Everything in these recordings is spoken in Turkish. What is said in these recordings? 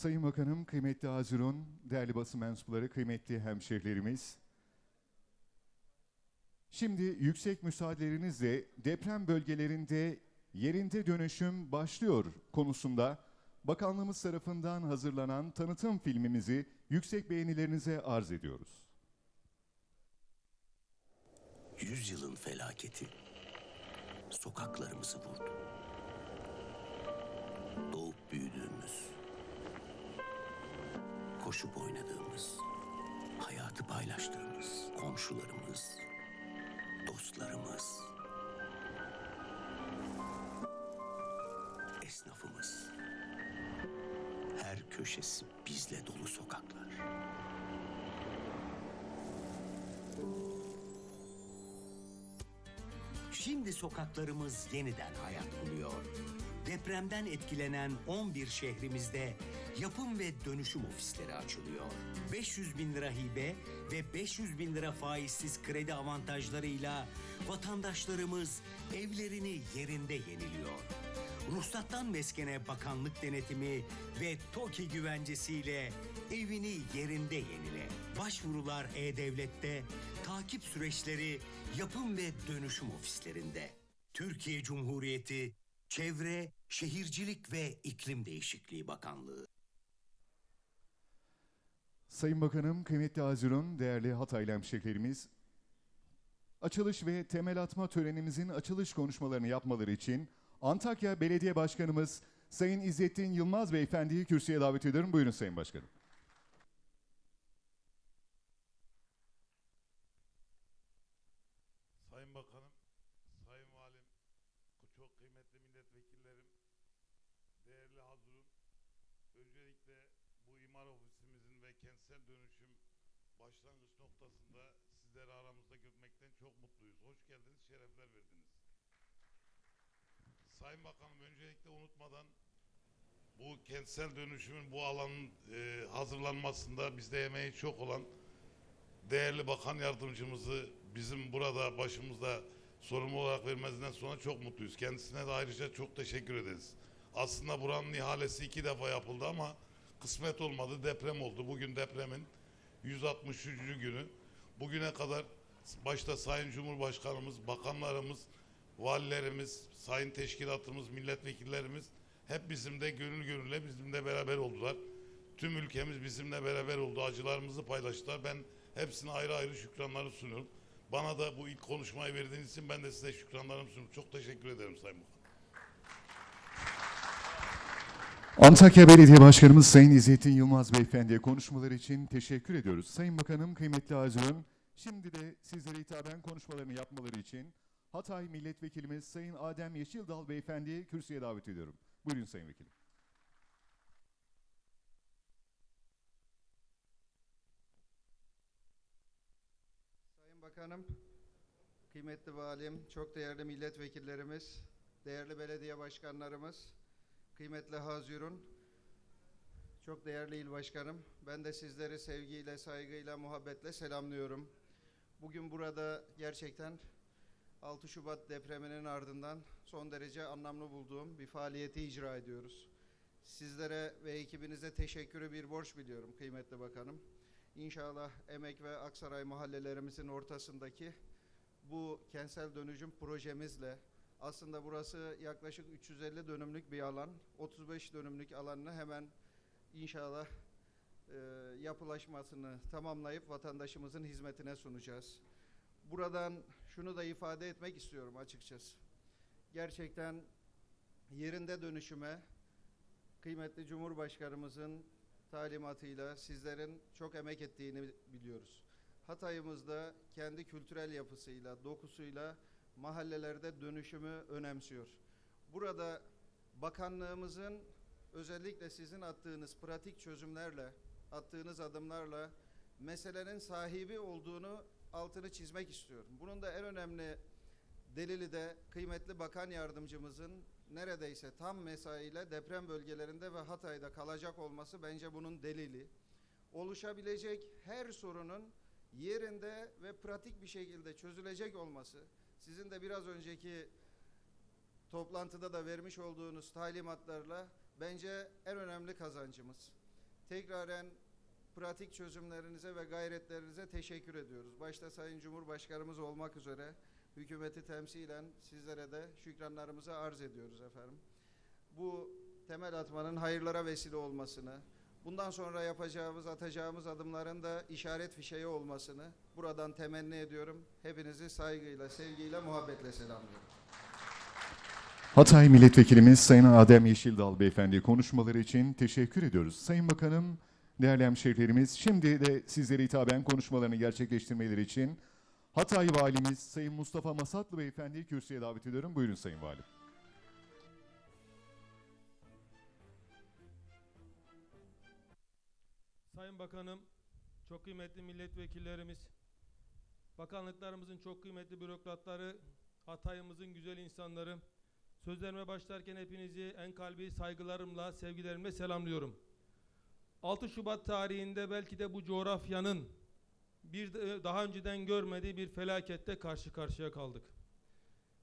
Sayın Bakanım, kıymetli Hazirun, değerli basın mensupları, kıymetli hemşehrilerimiz. Şimdi yüksek müsaadelerinizle deprem bölgelerinde yerinde dönüşüm başlıyor konusunda bakanlığımız tarafından hazırlanan tanıtım filmimizi yüksek beğenilerinize arz ediyoruz. Yüzyılın felaketi sokaklarımızı vurdu. Doğup büyüdüğümüz, koşup oynadığımız, hayatı paylaştığımız komşularımız, dostlarımız, esnafımız, her köşesi bizle dolu sokaklar. Şimdi sokaklarımız yeniden hayat buluyor. Depremden etkilenen 11 şehrimizde yapım ve dönüşüm ofisleri açılıyor. 500 bin lira hibe ve 500 bin lira faizsiz kredi avantajlarıyla vatandaşlarımız evlerini yerinde yeniliyor. Ruhsattan meskene bakanlık denetimi ve TOKİ güvencesiyle evini yerinde yenile. Başvurular E-Devlet'te, takip süreçleri yapım ve dönüşüm ofislerinde. Türkiye Cumhuriyeti Çevre, Şehircilik ve İklim Değişikliği Bakanlığı. Sayın Bakanım, kıymetli Hazirun, değerli Hataylı hemşehrilerimiz, açılış ve temel atma törenimizin açılış konuşmalarını yapmaları için Antakya Belediye Başkanımız Sayın İzzettin Yılmaz Beyefendi'yi kürsüye davet ediyorum. Buyurun Sayın Başkanım. Sayın Bakanım, Sayın Valim, çok kıymetli milletvekillerim, değerli hazırım. Öncelikle bu imar ofisimizin ve kentsel dönüşüm başlangıç noktasında sizleri aramızda görmekten çok mutluyuz. Hoş geldiniz, şerefler verdiniz. Sayın Bakanım öncelikle unutmadan bu kentsel dönüşümün bu alanın e, hazırlanmasında bizde emeği çok olan değerli bakan yardımcımızı bizim burada başımızda sorumlu olarak vermesinden sonra çok mutluyuz. Kendisine de ayrıca çok teşekkür ederiz. Aslında buranın ihalesi iki defa yapıldı ama kısmet olmadı. Deprem oldu. Bugün depremin 163. günü. Bugüne kadar başta Sayın Cumhurbaşkanımız, bakanlarımız, valilerimiz, sayın teşkilatımız, milletvekillerimiz hep bizimle gönül gönüle bizimle beraber oldular. Tüm ülkemiz bizimle beraber oldu. Acılarımızı paylaştılar. Ben hepsine ayrı ayrı şükranları sunuyorum. Bana da bu ilk konuşmayı verdiğiniz için ben de size şükranlarımı sunuyorum. Çok teşekkür ederim Sayın Bakan. Antakya Belediye Başkanımız Sayın İzzettin Yılmaz Beyefendi'ye konuşmaları için teşekkür ediyoruz. Sayın Bakanım, kıymetli Hazirun, şimdi de sizlere hitaben konuşmalarını yapmaları için Hatay Milletvekilimiz Sayın Adem Yeşildal Beyefendi'yi kürsüye davet ediyorum. Buyurun Sayın Vekilim. Sayın Bakanım, kıymetli valim, çok değerli milletvekillerimiz, değerli belediye başkanlarımız, kıymetli Hazirun, çok değerli il başkanım, ben de sizleri sevgiyle, saygıyla, muhabbetle selamlıyorum. Bugün burada gerçekten 6 Şubat depreminin ardından son derece anlamlı bulduğum bir faaliyeti icra ediyoruz. Sizlere ve ekibinize teşekkürü bir borç biliyorum kıymetli bakanım. İnşallah Emek ve Aksaray mahallelerimizin ortasındaki bu kentsel dönüşüm projemizle aslında burası yaklaşık 350 dönümlük bir alan. 35 dönümlük alanını hemen inşallah e, yapılaşmasını tamamlayıp vatandaşımızın hizmetine sunacağız. Buradan şunu da ifade etmek istiyorum açıkçası. Gerçekten yerinde dönüşüme kıymetli Cumhurbaşkanımızın talimatıyla sizlerin çok emek ettiğini biliyoruz. Hatay'ımızda kendi kültürel yapısıyla, dokusuyla mahallelerde dönüşümü önemsiyor. Burada bakanlığımızın özellikle sizin attığınız pratik çözümlerle, attığınız adımlarla meselenin sahibi olduğunu altını çizmek istiyorum. Bunun da en önemli delili de kıymetli bakan yardımcımızın neredeyse tam mesaiyle deprem bölgelerinde ve Hatay'da kalacak olması bence bunun delili. Oluşabilecek her sorunun yerinde ve pratik bir şekilde çözülecek olması, sizin de biraz önceki toplantıda da vermiş olduğunuz talimatlarla bence en önemli kazancımız. tekraren pratik çözümlerinize ve gayretlerinize teşekkür ediyoruz. Başta Sayın Cumhurbaşkanımız olmak üzere hükümeti temsilen sizlere de şükranlarımızı arz ediyoruz efendim. Bu temel atmanın hayırlara vesile olmasını, bundan sonra yapacağımız, atacağımız adımların da işaret fişeği olmasını buradan temenni ediyorum. Hepinizi saygıyla, sevgiyle, muhabbetle selamlıyorum. Hatay Milletvekilimiz Sayın Adem Yeşildal Beyefendi konuşmaları için teşekkür ediyoruz. Sayın Bakanım, değerli hemşehrilerimiz, şimdi de sizlere hitaben konuşmalarını gerçekleştirmeleri için Hatay Valimiz Sayın Mustafa Masatlı Beyefendi'yi kürsüye davet ediyorum. Buyurun Sayın Valim. Sayın Bakanım, çok kıymetli milletvekillerimiz, bakanlıklarımızın çok kıymetli bürokratları, Hatay'ımızın güzel insanları, sözlerime başlarken hepinizi en kalbi saygılarımla, sevgilerimle selamlıyorum. 6 Şubat tarihinde belki de bu coğrafyanın bir de- daha önceden görmediği bir felakette karşı karşıya kaldık.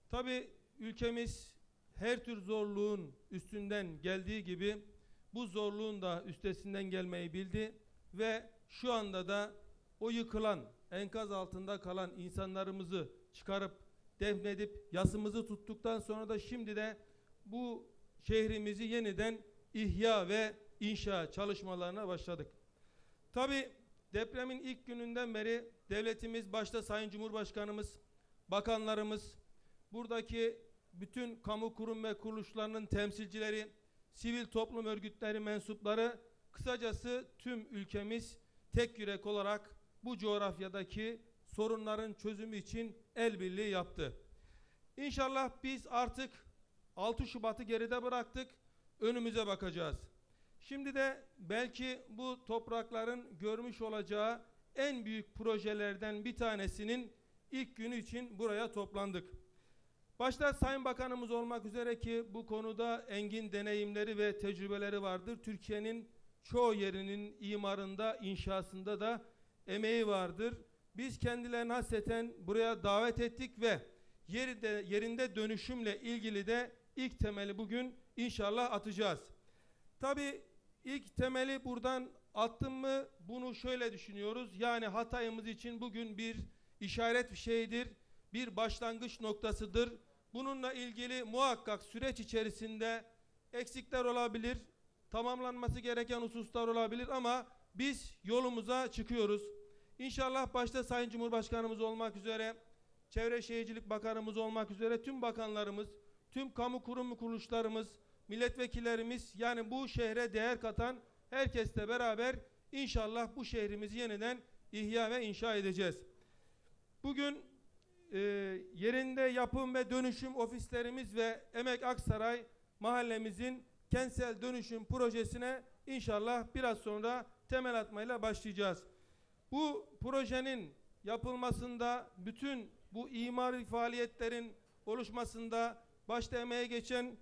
Tabi ülkemiz her tür zorluğun üstünden geldiği gibi bu zorluğun da üstesinden gelmeyi bildi ve şu anda da o yıkılan, enkaz altında kalan insanlarımızı çıkarıp defnedip yasımızı tuttuktan sonra da şimdi de bu şehrimizi yeniden ihya ve inşa çalışmalarına başladık. Tabi depremin ilk gününden beri devletimiz başta Sayın Cumhurbaşkanımız, bakanlarımız, buradaki bütün kamu kurum ve kuruluşlarının temsilcileri, sivil toplum örgütleri mensupları, kısacası tüm ülkemiz tek yürek olarak bu coğrafyadaki sorunların çözümü için el birliği yaptı. İnşallah biz artık 6 Şubat'ı geride bıraktık, önümüze bakacağız. Şimdi de belki bu toprakların görmüş olacağı en büyük projelerden bir tanesinin ilk günü için buraya toplandık. Başta Sayın Bakanımız olmak üzere ki bu konuda engin deneyimleri ve tecrübeleri vardır. Türkiye'nin çoğu yerinin imarında, inşasında da emeği vardır. Biz kendilerini hasreten buraya davet ettik ve yerinde, yerinde dönüşümle ilgili de ilk temeli bugün inşallah atacağız. Tabii ilk temeli buradan attım mı bunu şöyle düşünüyoruz. Yani Hatay'ımız için bugün bir işaret fişeğidir, bir başlangıç noktasıdır. Bununla ilgili muhakkak süreç içerisinde eksikler olabilir, tamamlanması gereken hususlar olabilir ama biz yolumuza çıkıyoruz. İnşallah başta Sayın Cumhurbaşkanımız olmak üzere, Çevre Şehircilik Bakanımız olmak üzere tüm bakanlarımız, tüm kamu kurum kuruluşlarımız, milletvekillerimiz yani bu şehre değer katan herkesle beraber inşallah bu şehrimizi yeniden ihya ve inşa edeceğiz. Bugün e, yerinde yapım ve dönüşüm ofislerimiz ve Emek Aksaray mahallemizin kentsel dönüşüm projesine inşallah biraz sonra temel atmayla başlayacağız. Bu projenin yapılmasında bütün bu imari faaliyetlerin oluşmasında başta emeğe geçen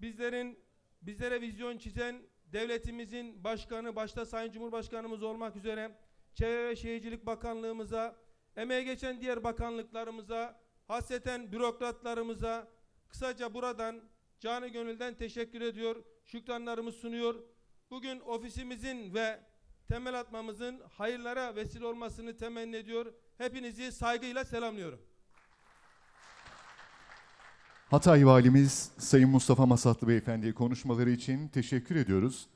bizlerin bizlere vizyon çizen devletimizin başkanı başta Sayın Cumhurbaşkanımız olmak üzere Çevre ve Şehircilik Bakanlığımıza, emeğe geçen diğer bakanlıklarımıza, hasreten bürokratlarımıza kısaca buradan canı gönülden teşekkür ediyor, şükranlarımı sunuyor. Bugün ofisimizin ve temel atmamızın hayırlara vesile olmasını temenni ediyor. Hepinizi saygıyla selamlıyorum. Hatay Valimiz Sayın Mustafa Masatlı Beyefendi'ye konuşmaları için teşekkür ediyoruz.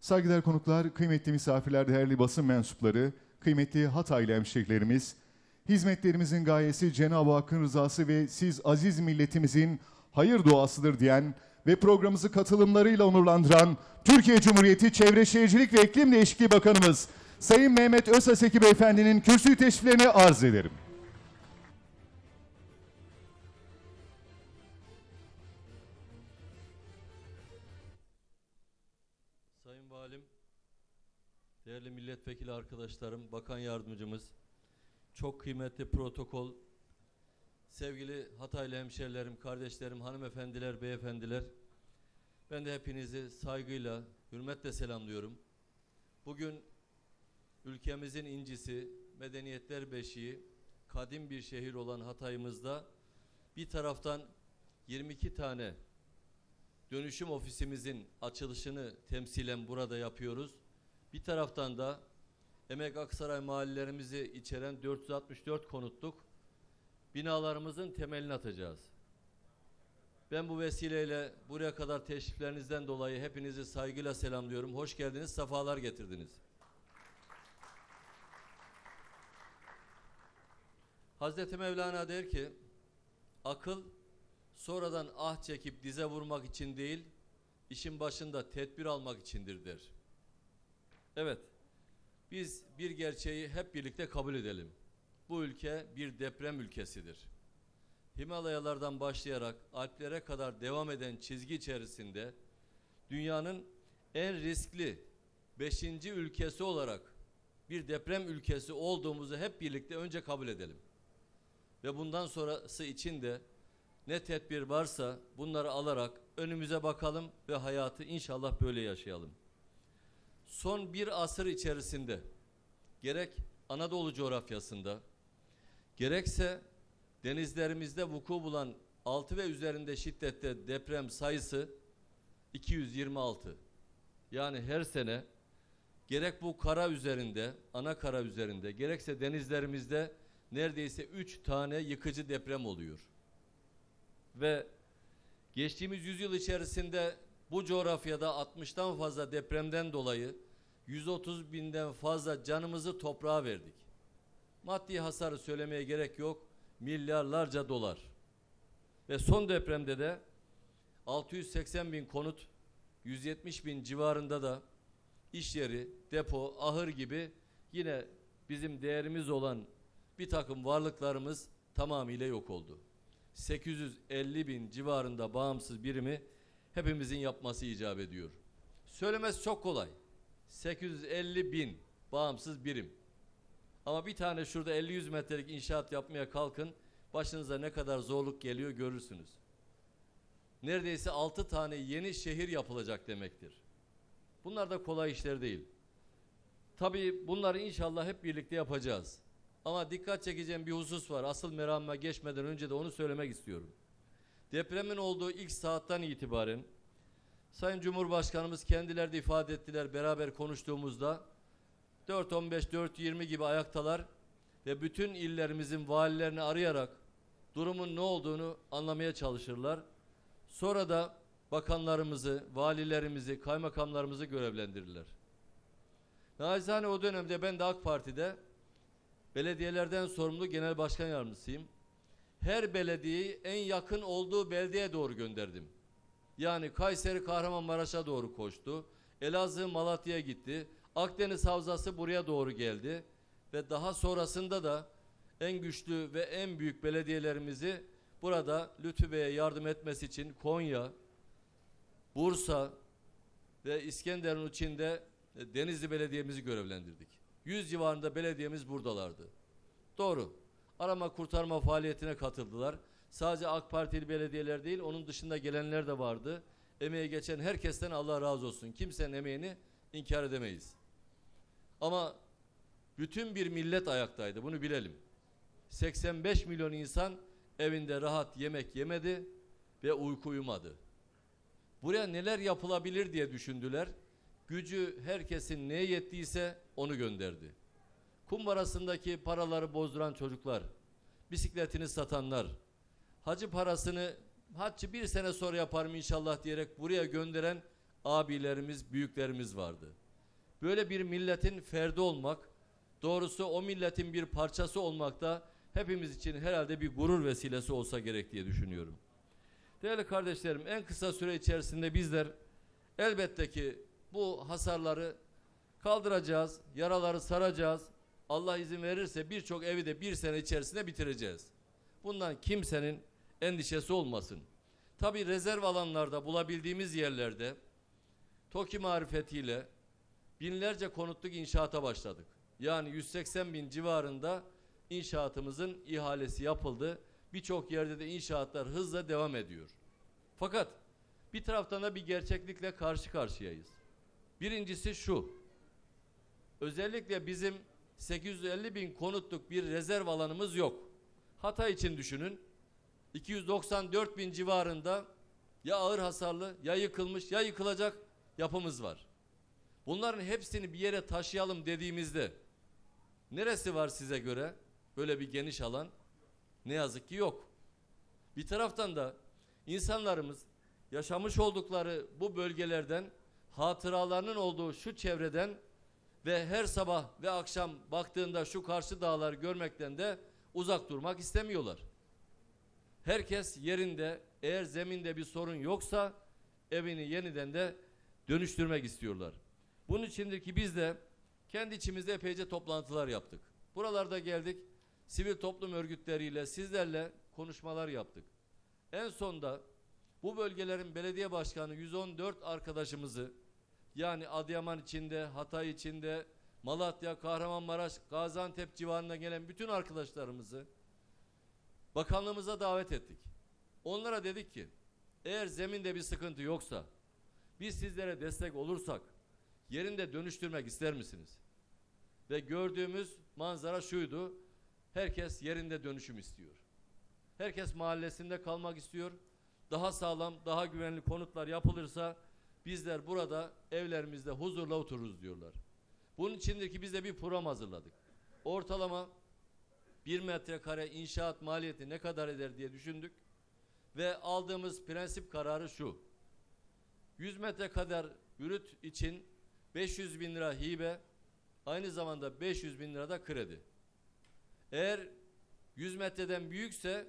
Saygıdeğer konuklar, kıymetli misafirler, değerli basın mensupları, kıymetli Hataylı hemşehrilerimiz, hizmetlerimizin gayesi Cenab-ı Hakk'ın rızası ve siz aziz milletimizin hayır duasıdır diyen ve programımızı katılımlarıyla onurlandıran Türkiye Cumhuriyeti Çevre Şehircilik ve İklim Değişikliği Bakanımız Sayın Mehmet Özaseki Beyefendi'nin kürsü teşriflerini arz ederim. Sayın Valim, değerli milletvekili arkadaşlarım, bakan yardımcımız, çok kıymetli protokol, sevgili Hataylı hemşerilerim, kardeşlerim, hanımefendiler, beyefendiler, ben de hepinizi saygıyla, hürmetle selamlıyorum. Bugün ülkemizin incisi, medeniyetler beşiği, kadim bir şehir olan Hatay'ımızda bir taraftan 22 tane dönüşüm ofisimizin açılışını temsilen burada yapıyoruz. Bir taraftan da Emek Aksaray mahallelerimizi içeren 464 konutluk binalarımızın temelini atacağız. Ben bu vesileyle buraya kadar teşriflerinizden dolayı hepinizi saygıyla selamlıyorum. Hoş geldiniz, sefalar getirdiniz. Hazreti Mevlana der ki, akıl sonradan ah çekip dize vurmak için değil, işin başında tedbir almak içindir der. Evet, biz bir gerçeği hep birlikte kabul edelim. Bu ülke bir deprem ülkesidir. Himalayalardan başlayarak Alplere kadar devam eden çizgi içerisinde dünyanın en riskli 5. ülkesi olarak bir deprem ülkesi olduğumuzu hep birlikte önce kabul edelim. Ve bundan sonrası için de ne tedbir varsa bunları alarak önümüze bakalım ve hayatı inşallah böyle yaşayalım. Son bir asır içerisinde gerek Anadolu coğrafyasında gerekse denizlerimizde vuku bulan 6 ve üzerinde şiddette deprem sayısı 226. Yani her sene gerek bu kara üzerinde, ana kara üzerinde, gerekse denizlerimizde neredeyse 3 tane yıkıcı deprem oluyor. Ve geçtiğimiz yüzyıl içerisinde bu coğrafyada 60'tan fazla depremden dolayı 130 binden fazla canımızı toprağa verdik. Maddi hasarı söylemeye gerek yok. Milyarlarca dolar. Ve son depremde de 680 bin konut, 170 bin civarında da iş yeri, depo, ahır gibi yine bizim değerimiz olan bir takım varlıklarımız tamamıyla yok oldu. 850 bin civarında bağımsız birimi hepimizin yapması icap ediyor. Söylemesi çok kolay. 850 bin bağımsız birim. Ama bir tane şurada 50-100 metrelik inşaat yapmaya kalkın, başınıza ne kadar zorluk geliyor görürsünüz. Neredeyse 6 tane yeni şehir yapılacak demektir. Bunlar da kolay işler değil. Tabii bunları inşallah hep birlikte yapacağız. Ama dikkat çekeceğim bir husus var. Asıl meramıma geçmeden önce de onu söylemek istiyorum. Depremin olduğu ilk saatten itibaren Sayın Cumhurbaşkanımız kendileri de ifade ettiler beraber konuştuğumuzda 4.15, 4.20 gibi ayaktalar ve bütün illerimizin valilerini arayarak durumun ne olduğunu anlamaya çalışırlar. Sonra da bakanlarımızı, valilerimizi, kaymakamlarımızı görevlendirirler. Naizane o dönemde ben de AK Parti'de belediyelerden sorumlu genel başkan yardımcısıyım. Her belediyeyi en yakın olduğu beldeye doğru gönderdim. Yani Kayseri Kahramanmaraş'a doğru koştu. Elazığ Malatya'ya gitti. Akdeniz Havzası buraya doğru geldi. Ve daha sonrasında da en güçlü ve en büyük belediyelerimizi burada Lütfü Bey'e yardım etmesi için Konya, Bursa ve İskenderun içinde e, Denizli Belediye'mizi görevlendirdik. 100 civarında belediyemiz buradalardı. Doğru. Arama kurtarma faaliyetine katıldılar. Sadece AK Partili belediyeler değil, onun dışında gelenler de vardı. Emeği geçen herkesten Allah razı olsun. Kimsenin emeğini inkar edemeyiz. Ama bütün bir millet ayaktaydı. Bunu bilelim. 85 milyon insan evinde rahat yemek yemedi ve uyku uyumadı. Buraya neler yapılabilir diye düşündüler. Gücü herkesin neye yettiyse onu gönderdi. Kumbarasındaki paraları bozduran çocuklar, bisikletini satanlar, hacı parasını haccı bir sene sonra yaparım inşallah diyerek buraya gönderen abilerimiz, büyüklerimiz vardı. Böyle bir milletin ferdi olmak, doğrusu o milletin bir parçası olmak da hepimiz için herhalde bir gurur vesilesi olsa gerek diye düşünüyorum. Değerli kardeşlerim en kısa süre içerisinde bizler elbette ki bu hasarları kaldıracağız, yaraları saracağız. Allah izin verirse birçok evi de bir sene içerisinde bitireceğiz. Bundan kimsenin endişesi olmasın. Tabi rezerv alanlarda bulabildiğimiz yerlerde TOKİ marifetiyle binlerce konutluk inşaata başladık. Yani 180 bin civarında inşaatımızın ihalesi yapıldı. Birçok yerde de inşaatlar hızla devam ediyor. Fakat bir taraftan da bir gerçeklikle karşı karşıyayız. Birincisi şu. Özellikle bizim 850 bin konutluk bir rezerv alanımız yok. Hatay için düşünün. 294 bin civarında ya ağır hasarlı ya yıkılmış ya yıkılacak yapımız var. Bunların hepsini bir yere taşıyalım dediğimizde neresi var size göre böyle bir geniş alan? Ne yazık ki yok. Bir taraftan da insanlarımız yaşamış oldukları bu bölgelerden hatıralarının olduğu şu çevreden ve her sabah ve akşam baktığında şu karşı dağları görmekten de uzak durmak istemiyorlar. Herkes yerinde eğer zeminde bir sorun yoksa evini yeniden de dönüştürmek istiyorlar. Bunun içindir ki biz de kendi içimizde epeyce toplantılar yaptık. Buralarda geldik, sivil toplum örgütleriyle, sizlerle konuşmalar yaptık. En sonda bu bölgelerin belediye başkanı 114 arkadaşımızı yani Adıyaman içinde, Hatay içinde, Malatya, Kahramanmaraş, Gaziantep civarında gelen bütün arkadaşlarımızı bakanlığımıza davet ettik. Onlara dedik ki eğer zeminde bir sıkıntı yoksa biz sizlere destek olursak yerinde dönüştürmek ister misiniz? Ve gördüğümüz manzara şuydu. Herkes yerinde dönüşüm istiyor. Herkes mahallesinde kalmak istiyor. Daha sağlam, daha güvenli konutlar yapılırsa bizler burada evlerimizde huzurla otururuz diyorlar. Bunun içindeki biz de bir program hazırladık. Ortalama bir metrekare inşaat maliyeti ne kadar eder diye düşündük. Ve aldığımız prensip kararı şu. 100 metrekare bürüt için 500 bin lira hibe, aynı zamanda 500 bin lira da kredi. Eğer 100 metreden büyükse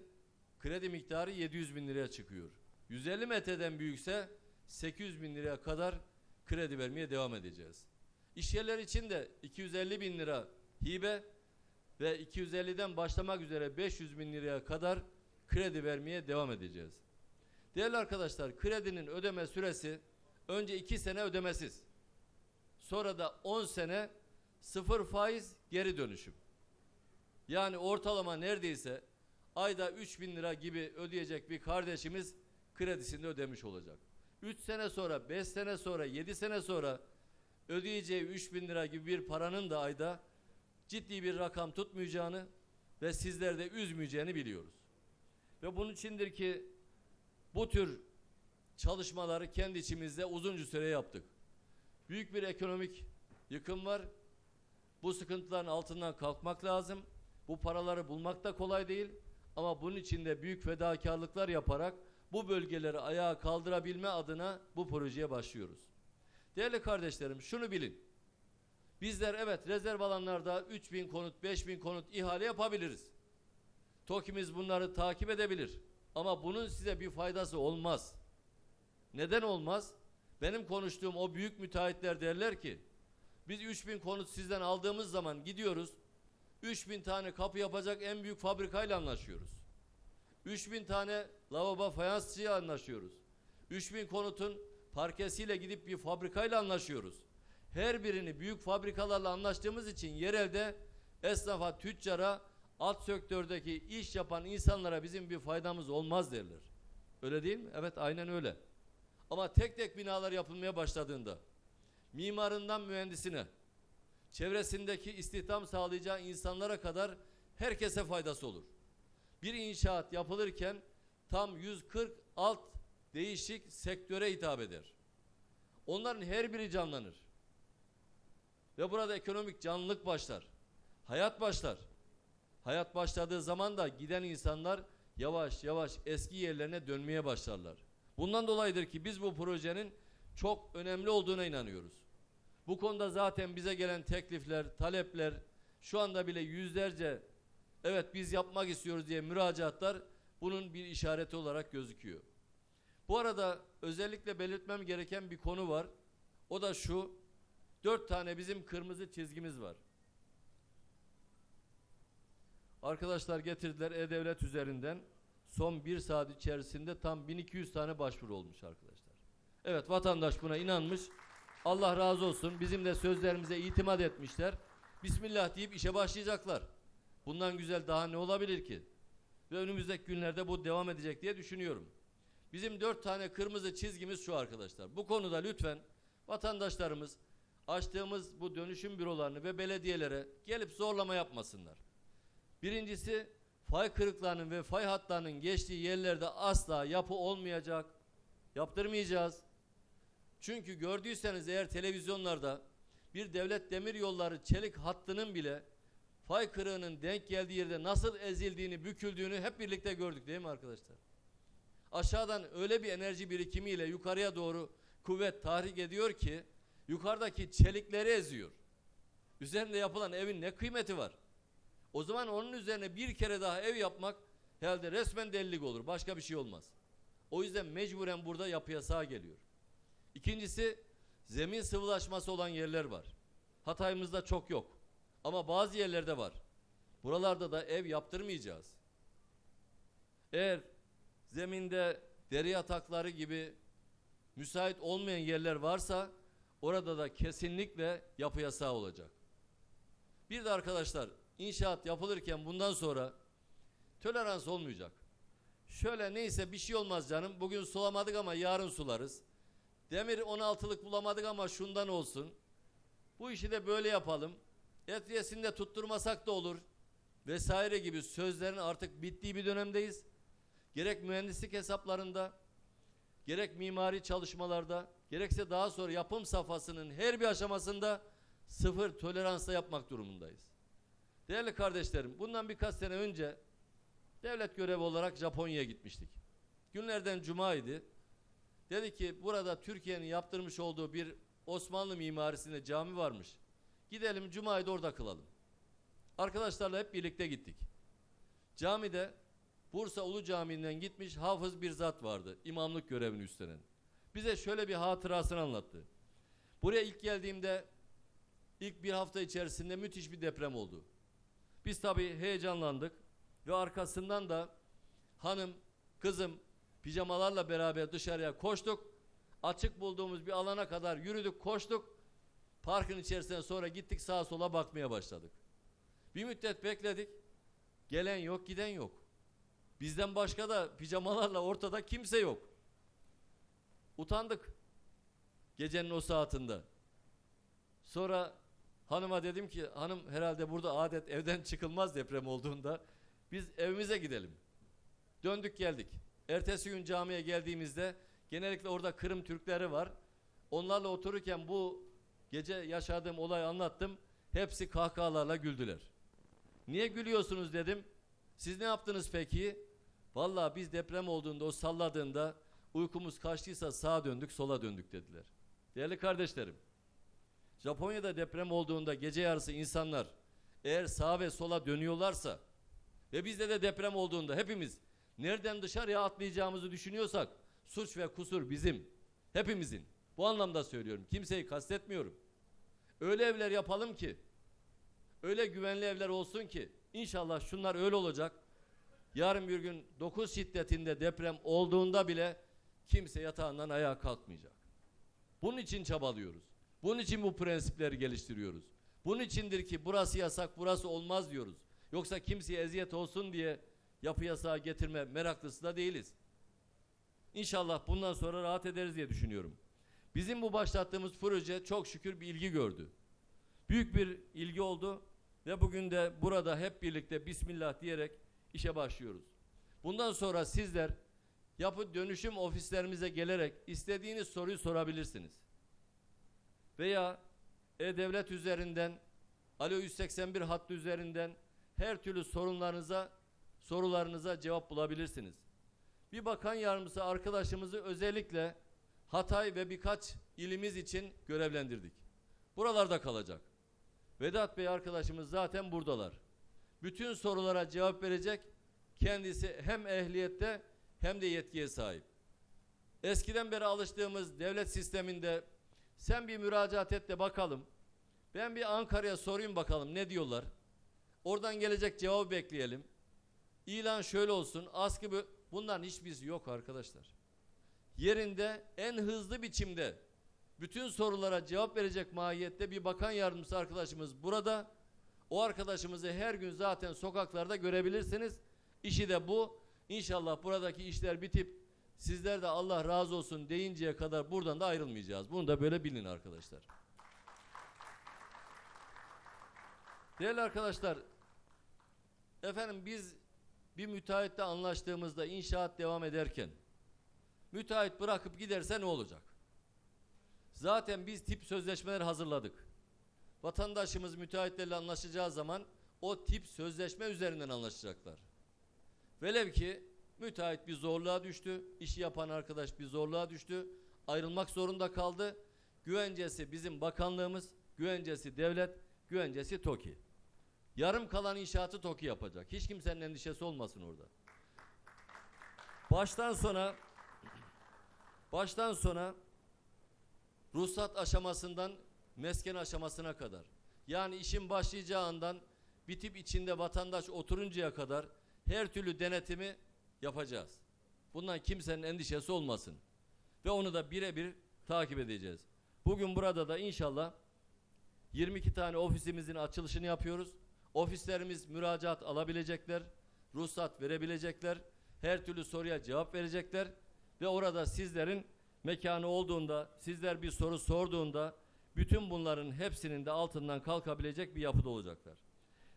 kredi miktarı 700 bin liraya çıkıyor. 150 metreden büyükse 800 bin liraya kadar kredi vermeye devam edeceğiz. İş yerleri için de 250 bin lira hibe ve 250'den başlamak üzere 500 bin liraya kadar kredi vermeye devam edeceğiz. Değerli arkadaşlar kredinin ödeme süresi önce 2 sene ödemesiz. Sonra da 10 sene sıfır faiz geri dönüşüm. Yani ortalama neredeyse ayda 3 bin lira gibi ödeyecek bir kardeşimiz kredisini ödemiş olacak. 3 sene sonra, 5 sene sonra, 7 sene sonra ödeyeceği 3 bin lira gibi bir paranın da ayda ciddi bir rakam tutmayacağını ve sizleri de üzmeyeceğini biliyoruz. Ve bunun içindir ki bu tür çalışmaları kendi içimizde uzunca süre yaptık. Büyük bir ekonomik yıkım var. Bu sıkıntıların altından kalkmak lazım. Bu paraları bulmak da kolay değil. Ama bunun için de büyük fedakarlıklar yaparak bu bölgeleri ayağa kaldırabilme adına bu projeye başlıyoruz. Değerli kardeşlerim şunu bilin. Bizler evet rezerv alanlarda 3000 konut, 5000 konut ihale yapabiliriz. TOKİ'miz bunları takip edebilir. Ama bunun size bir faydası olmaz. Neden olmaz? Benim konuştuğum o büyük müteahhitler derler ki biz 3000 konut sizden aldığımız zaman gidiyoruz 3000 tane kapı yapacak en büyük fabrikayla anlaşıyoruz. 3000 tane lavabo fayansçıya anlaşıyoruz. 3000 konutun parkesiyle gidip bir fabrikayla anlaşıyoruz. Her birini büyük fabrikalarla anlaştığımız için yerelde esnafa, tüccara, alt sektördeki iş yapan insanlara bizim bir faydamız olmaz derler. Öyle değil mi? Evet aynen öyle. Ama tek tek binalar yapılmaya başladığında mimarından mühendisine, çevresindeki istihdam sağlayacağı insanlara kadar herkese faydası olur. Bir inşaat yapılırken tam 140 alt değişik sektöre hitap eder. Onların her biri canlanır. Ve burada ekonomik canlılık başlar. Hayat başlar. Hayat başladığı zaman da giden insanlar yavaş yavaş eski yerlerine dönmeye başlarlar. Bundan dolayıdır ki biz bu projenin çok önemli olduğuna inanıyoruz. Bu konuda zaten bize gelen teklifler, talepler şu anda bile yüzlerce evet biz yapmak istiyoruz diye müracaatlar bunun bir işareti olarak gözüküyor. Bu arada özellikle belirtmem gereken bir konu var. O da şu. Dört tane bizim kırmızı çizgimiz var. Arkadaşlar getirdiler E-Devlet üzerinden. Son bir saat içerisinde tam 1200 tane başvuru olmuş arkadaşlar. Evet vatandaş buna inanmış. Allah razı olsun. Bizim de sözlerimize itimat etmişler. Bismillah deyip işe başlayacaklar. Bundan güzel daha ne olabilir ki? Ve önümüzdeki günlerde bu devam edecek diye düşünüyorum. Bizim dört tane kırmızı çizgimiz şu arkadaşlar. Bu konuda lütfen vatandaşlarımız açtığımız bu dönüşüm bürolarını ve belediyelere gelip zorlama yapmasınlar. Birincisi fay kırıklarının ve fay hatlarının geçtiği yerlerde asla yapı olmayacak. Yaptırmayacağız. Çünkü gördüyseniz eğer televizyonlarda bir devlet demir yolları çelik hattının bile fay kırığının denk geldiği yerde nasıl ezildiğini, büküldüğünü hep birlikte gördük değil mi arkadaşlar? Aşağıdan öyle bir enerji birikimiyle yukarıya doğru kuvvet tahrik ediyor ki yukarıdaki çelikleri eziyor. Üzerinde yapılan evin ne kıymeti var? O zaman onun üzerine bir kere daha ev yapmak herhalde resmen delilik olur. Başka bir şey olmaz. O yüzden mecburen burada yapı yasağı geliyor. İkincisi zemin sıvılaşması olan yerler var. Hatayımızda çok yok. Ama bazı yerlerde var. Buralarda da ev yaptırmayacağız. Eğer zeminde deri yatakları gibi müsait olmayan yerler varsa orada da kesinlikle yapı yasağı olacak. Bir de arkadaşlar inşaat yapılırken bundan sonra tolerans olmayacak. Şöyle neyse bir şey olmaz canım. Bugün sulamadık ama yarın sularız. Demir 16'lık bulamadık ama şundan olsun. Bu işi de böyle yapalım. Etriyesinde tutturmasak da olur. Vesaire gibi sözlerin artık bittiği bir dönemdeyiz. Gerek mühendislik hesaplarında, gerek mimari çalışmalarda, gerekse daha sonra yapım safhasının her bir aşamasında sıfır toleransla yapmak durumundayız. Değerli kardeşlerim, bundan birkaç sene önce devlet görevi olarak Japonya'ya gitmiştik. Günlerden cumaydı. Dedi ki burada Türkiye'nin yaptırmış olduğu bir Osmanlı mimarisinde cami varmış. Gidelim cumayı da orada kılalım. Arkadaşlarla hep birlikte gittik. Camide Bursa Ulu Camii'nden gitmiş hafız bir zat vardı. imamlık görevini üstlenen. Bize şöyle bir hatırasını anlattı. Buraya ilk geldiğimde ilk bir hafta içerisinde müthiş bir deprem oldu. Biz tabii heyecanlandık ve arkasından da hanım, kızım pijamalarla beraber dışarıya koştuk. Açık bulduğumuz bir alana kadar yürüdük, koştuk. Parkın içerisine sonra gittik sağa sola bakmaya başladık. Bir müddet bekledik. Gelen yok, giden yok. Bizden başka da pijamalarla ortada kimse yok. Utandık. Gecenin o saatinde. Sonra hanıma dedim ki hanım herhalde burada adet evden çıkılmaz deprem olduğunda biz evimize gidelim. Döndük geldik. Ertesi gün camiye geldiğimizde genellikle orada Kırım Türkleri var. Onlarla otururken bu gece yaşadığım olayı anlattım. Hepsi kahkahalarla güldüler. Niye gülüyorsunuz dedim. Siz ne yaptınız peki? Vallahi biz deprem olduğunda o salladığında uykumuz kaçtıysa sağa döndük sola döndük dediler. Değerli kardeşlerim. Japonya'da deprem olduğunda gece yarısı insanlar eğer sağa ve sola dönüyorlarsa ve bizde de deprem olduğunda hepimiz nereden dışarıya atlayacağımızı düşünüyorsak suç ve kusur bizim. Hepimizin. Bu anlamda söylüyorum. Kimseyi kastetmiyorum. Öyle evler yapalım ki öyle güvenli evler olsun ki inşallah şunlar öyle olacak. Yarın bir gün 9 şiddetinde deprem olduğunda bile kimse yatağından ayağa kalkmayacak. Bunun için çabalıyoruz. Bunun için bu prensipleri geliştiriyoruz. Bunun içindir ki burası yasak, burası olmaz diyoruz. Yoksa kimseye eziyet olsun diye yapı yasağı getirme meraklısı da değiliz. İnşallah bundan sonra rahat ederiz diye düşünüyorum. Bizim bu başlattığımız proje çok şükür bir ilgi gördü. Büyük bir ilgi oldu ve bugün de burada hep birlikte Bismillah diyerek işe başlıyoruz. Bundan sonra sizler yapı dönüşüm ofislerimize gelerek istediğiniz soruyu sorabilirsiniz. Veya e-devlet üzerinden Alo 181 hattı üzerinden her türlü sorunlarınıza sorularınıza cevap bulabilirsiniz. Bir bakan yardımcısı arkadaşımızı özellikle Hatay ve birkaç ilimiz için görevlendirdik. Buralarda kalacak. Vedat Bey arkadaşımız zaten buradalar. Bütün sorulara cevap verecek. Kendisi hem ehliyette hem de yetkiye sahip. Eskiden beri alıştığımız devlet sisteminde sen bir müracaat et de bakalım. Ben bir Ankara'ya sorayım bakalım ne diyorlar. Oradan gelecek cevabı bekleyelim. İlan şöyle olsun, askı bö- bunların hiçbirisi yok arkadaşlar. Yerinde en hızlı biçimde bütün sorulara cevap verecek mahiyette bir bakan yardımcısı arkadaşımız burada. O arkadaşımızı her gün zaten sokaklarda görebilirsiniz. İşi de bu. İnşallah buradaki işler bitip sizler de Allah razı olsun deyinceye kadar buradan da ayrılmayacağız. Bunu da böyle bilin arkadaşlar. Değerli arkadaşlar, efendim biz bir müteahhitle anlaştığımızda inşaat devam ederken müteahhit bırakıp giderse ne olacak? Zaten biz tip sözleşmeler hazırladık. Vatandaşımız müteahhitlerle anlaşacağı zaman o tip sözleşme üzerinden anlaşacaklar. Velev ki müteahhit bir zorluğa düştü, işi yapan arkadaş bir zorluğa düştü, ayrılmak zorunda kaldı. Güvencesi bizim bakanlığımız, güvencesi devlet, güvencesi TOKİ. Yarım kalan inşaatı TOKİ yapacak. Hiç kimsenin endişesi olmasın orada. Baştan sona baştan sona ruhsat aşamasından mesken aşamasına kadar yani işin başlayacağı andan bitip içinde vatandaş oturuncaya kadar her türlü denetimi yapacağız. Bundan kimsenin endişesi olmasın. Ve onu da birebir takip edeceğiz. Bugün burada da inşallah 22 tane ofisimizin açılışını yapıyoruz. Ofislerimiz müracaat alabilecekler, ruhsat verebilecekler, her türlü soruya cevap verecekler ve orada sizlerin mekanı olduğunda, sizler bir soru sorduğunda bütün bunların hepsinin de altından kalkabilecek bir yapıda olacaklar.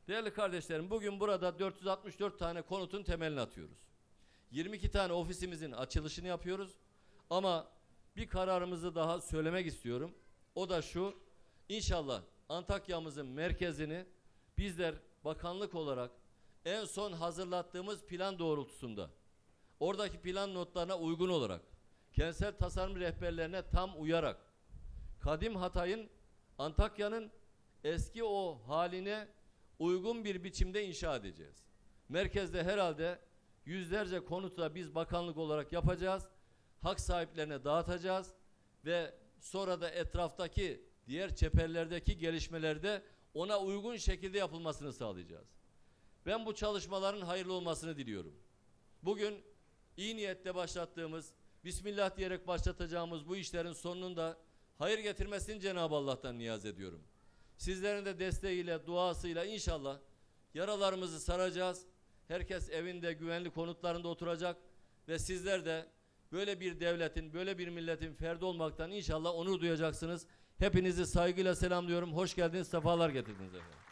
Değerli kardeşlerim bugün burada 464 tane konutun temelini atıyoruz. 22 tane ofisimizin açılışını yapıyoruz. Ama bir kararımızı daha söylemek istiyorum. O da şu. İnşallah Antakya'mızın merkezini bizler bakanlık olarak en son hazırlattığımız plan doğrultusunda oradaki plan notlarına uygun olarak kentsel tasarım rehberlerine tam uyarak Kadim Hatay'ın Antakya'nın eski o haline uygun bir biçimde inşa edeceğiz. Merkezde herhalde yüzlerce konutu da biz bakanlık olarak yapacağız. Hak sahiplerine dağıtacağız ve sonra da etraftaki diğer çeperlerdeki gelişmelerde ona uygun şekilde yapılmasını sağlayacağız. Ben bu çalışmaların hayırlı olmasını diliyorum. Bugün iyi niyetle başlattığımız, Bismillah diyerek başlatacağımız bu işlerin sonunun da hayır getirmesini Cenab-ı Allah'tan niyaz ediyorum. Sizlerin de desteğiyle, duasıyla inşallah yaralarımızı saracağız. Herkes evinde güvenli konutlarında oturacak ve sizler de böyle bir devletin, böyle bir milletin ferdi olmaktan inşallah onur duyacaksınız. Hepinizi saygıyla selamlıyorum. Hoş geldiniz, sefalar getirdiniz efendim.